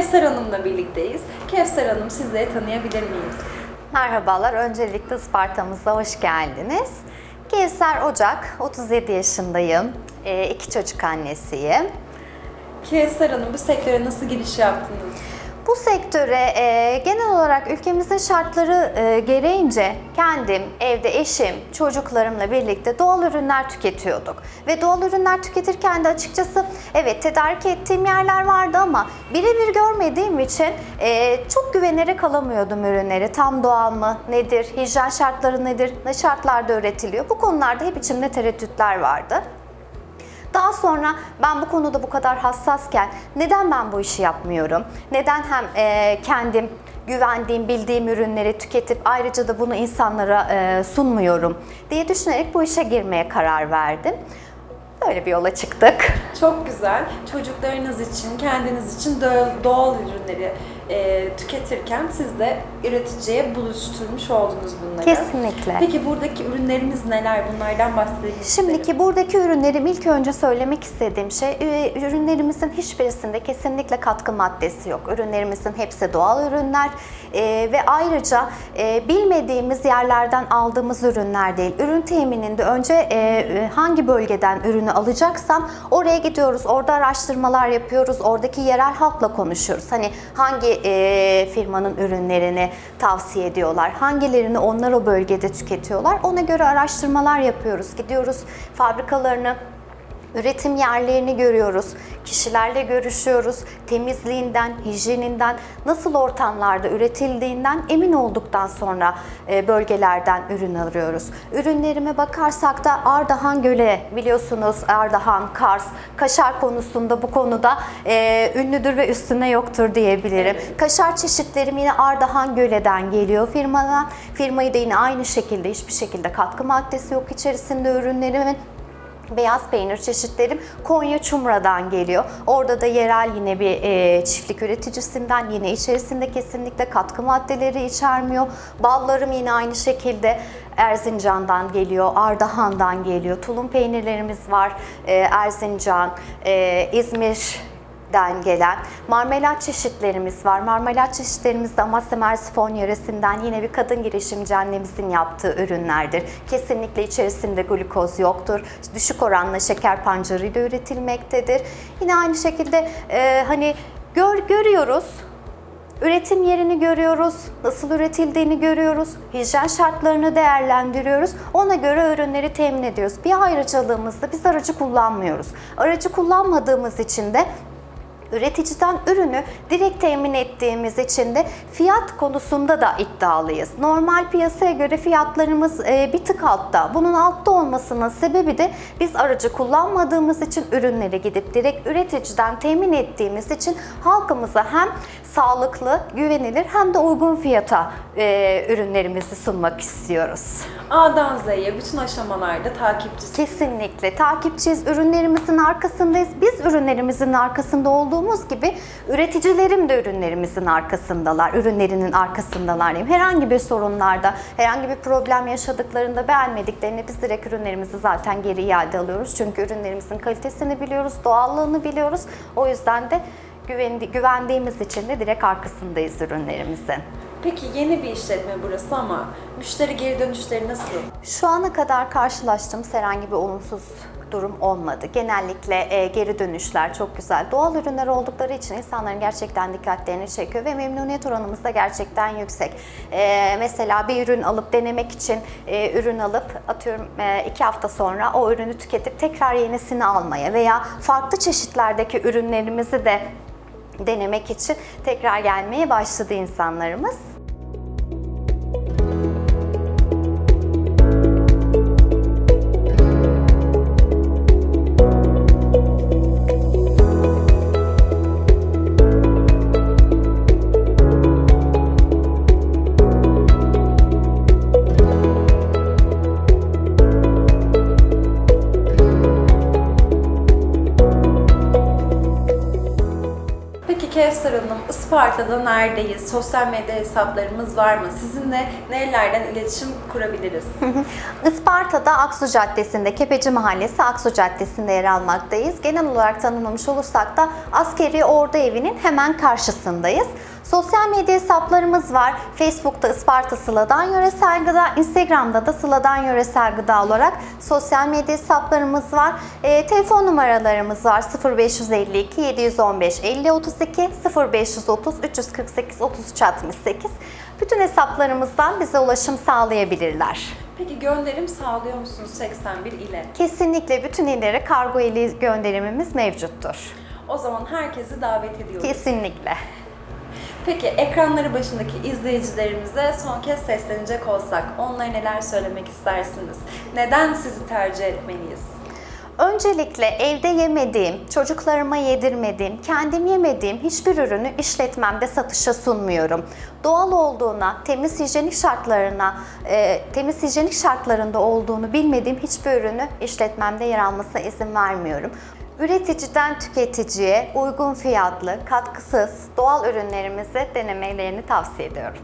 Kevser Hanım'la birlikteyiz. Kevser Hanım sizleri tanıyabilir miyiz? Merhabalar, öncelikle Isparta'mıza hoş geldiniz. Kevser Ocak, 37 yaşındayım, Ee, iki çocuk annesiyim. Kevser Hanım bu sektöre nasıl giriş yaptınız? Bu sektöre e, genel olarak ülkemizin şartları e, gereğince kendim, evde eşim, çocuklarımla birlikte doğal ürünler tüketiyorduk. Ve doğal ürünler tüketirken de açıkçası evet tedarik ettiğim yerler vardı ama birebir görmediğim için e, çok güvenerek alamıyordum ürünleri. Tam doğal mı, nedir, hijyen şartları nedir, ne şartlarda üretiliyor? Bu konularda hep içimde tereddütler vardı. Daha sonra ben bu konuda bu kadar hassasken neden ben bu işi yapmıyorum? Neden hem e, kendim güvendiğim, bildiğim ürünleri tüketip ayrıca da bunu insanlara e, sunmuyorum diye düşünerek bu işe girmeye karar verdim. Böyle bir yola çıktık. Çok güzel. Çocuklarınız için, kendiniz için doğal, ürünleri e, tüketirken siz de üreticiye buluşturmuş oldunuz bunları. Kesinlikle. Peki buradaki ürünlerimiz neler? Bunlardan bahsedelim. Şimdiki buradaki ürünlerim ilk önce söylemek istediğim şey e, ürünlerimizin hiçbirisinde kesinlikle katkı maddesi yok. Ürünlerimizin hepsi doğal ürünler e, ve ayrıca e, bilmediğimiz yerlerden aldığımız ürünler değil. Ürün temininde önce e, e, hangi bölgeden ürünü alacaksam oraya gidiyoruz. Orada araştırmalar yapıyoruz. Oradaki yerel halkla konuşuyoruz. Hani hangi e, firmanın ürünlerini tavsiye ediyorlar, hangilerini onlar o bölgede tüketiyorlar. Ona göre araştırmalar yapıyoruz. Gidiyoruz fabrikalarını Üretim yerlerini görüyoruz, kişilerle görüşüyoruz, temizliğinden, hijyeninden, nasıl ortamlarda üretildiğinden emin olduktan sonra e, bölgelerden ürün alıyoruz. Ürünlerime bakarsak da Ardahan Göle biliyorsunuz Ardahan, Kars, kaşar konusunda bu konuda e, ünlüdür ve üstüne yoktur diyebilirim. Kaşar çeşitlerim yine Ardahan Göle'den geliyor firmadan. Firmayı da yine aynı şekilde hiçbir şekilde katkı maddesi yok içerisinde ürünlerimin. Beyaz peynir çeşitlerim Konya Çumra'dan geliyor. Orada da yerel yine bir e, çiftlik üreticisinden yine içerisinde kesinlikle katkı maddeleri içermiyor. Ballarım yine aynı şekilde Erzincan'dan geliyor, Ardahan'dan geliyor. Tulum peynirlerimiz var, e, Erzincan, e, İzmir den gelen marmelat çeşitlerimiz var. Marmelat çeşitlerimiz de Amasya Mersifon yöresinden yine bir kadın girişimci annemizin yaptığı ürünlerdir. Kesinlikle içerisinde glukoz yoktur. Düşük oranla şeker pancarıyla üretilmektedir. Yine aynı şekilde e, hani gör, görüyoruz Üretim yerini görüyoruz, nasıl üretildiğini görüyoruz, hijyen şartlarını değerlendiriyoruz. Ona göre ürünleri temin ediyoruz. Bir ayrıcalığımız da biz aracı kullanmıyoruz. Aracı kullanmadığımız için de üreticiden ürünü direkt temin ettiğimiz için de fiyat konusunda da iddialıyız. Normal piyasaya göre fiyatlarımız e, bir tık altta. Bunun altta olmasının sebebi de biz aracı kullanmadığımız için ürünleri gidip direkt üreticiden temin ettiğimiz için halkımıza hem sağlıklı, güvenilir hem de uygun fiyata e, ürünlerimizi sunmak istiyoruz. A'dan Z'ye bütün aşamalarda takipçisi. Kesinlikle. Takipçiyiz. Ürünlerimizin arkasındayız. Biz ürünlerimizin arkasında olduğumuz gibi üreticilerim de ürünlerimizin arkasındalar. Ürünlerinin arkasındalar diyeyim. Herhangi bir sorunlarda, herhangi bir problem yaşadıklarında beğenmediklerini biz direkt ürünlerimizi zaten geri iade alıyoruz. Çünkü ürünlerimizin kalitesini biliyoruz, doğallığını biliyoruz. O yüzden de güvendi, güvendiğimiz için de direkt arkasındayız ürünlerimizin. Peki yeni bir işletme burası ama müşteri geri dönüşleri nasıl? Şu ana kadar karşılaştığımız herhangi bir olumsuz durum olmadı. Genellikle e, geri dönüşler çok güzel. Doğal ürünler oldukları için insanların gerçekten dikkatlerini çekiyor ve memnuniyet oranımız da gerçekten yüksek. E, mesela bir ürün alıp denemek için e, ürün alıp atıyorum e, iki hafta sonra o ürünü tüketip tekrar yenisini almaya veya farklı çeşitlerdeki ürünlerimizi de denemek için tekrar gelmeye başladı insanlarımız. Hanım, Isparta'da neredeyiz? Sosyal medya hesaplarımız var mı? Sizinle nerelerden iletişim kurabiliriz? Isparta'da Aksu Caddesi'nde, Kepeci Mahallesi Aksu Caddesi'nde yer almaktayız. Genel olarak tanımlamış olursak da Askeri Ordu Evi'nin hemen karşısındayız. Sosyal medya hesaplarımız var. Facebook'ta Isparta Sıla'dan Yöresel Gıda, Instagram'da da Sıla'dan Yöresel Gıda olarak sosyal medya hesaplarımız var. Ee, telefon numaralarımız var 0552 715 50 32 0530 348 33 68. Bütün hesaplarımızdan bize ulaşım sağlayabilirler. Peki gönderim sağlıyor musunuz 81 ile? Kesinlikle bütün illere kargo ili gönderimimiz mevcuttur. O zaman herkesi davet ediyoruz. Kesinlikle. Peki ekranları başındaki izleyicilerimize son kez seslenecek olsak onlara neler söylemek istersiniz? Neden sizi tercih etmeliyiz? Öncelikle evde yemediğim, çocuklarıma yedirmediğim, kendim yemediğim hiçbir ürünü işletmemde satışa sunmuyorum. Doğal olduğuna, temiz hijyenik şartlarına, e, temiz hijyenik şartlarında olduğunu bilmediğim hiçbir ürünü işletmemde yer almasına izin vermiyorum. Üreticiden tüketiciye uygun fiyatlı, katkısız, doğal ürünlerimizi denemelerini tavsiye ediyorum.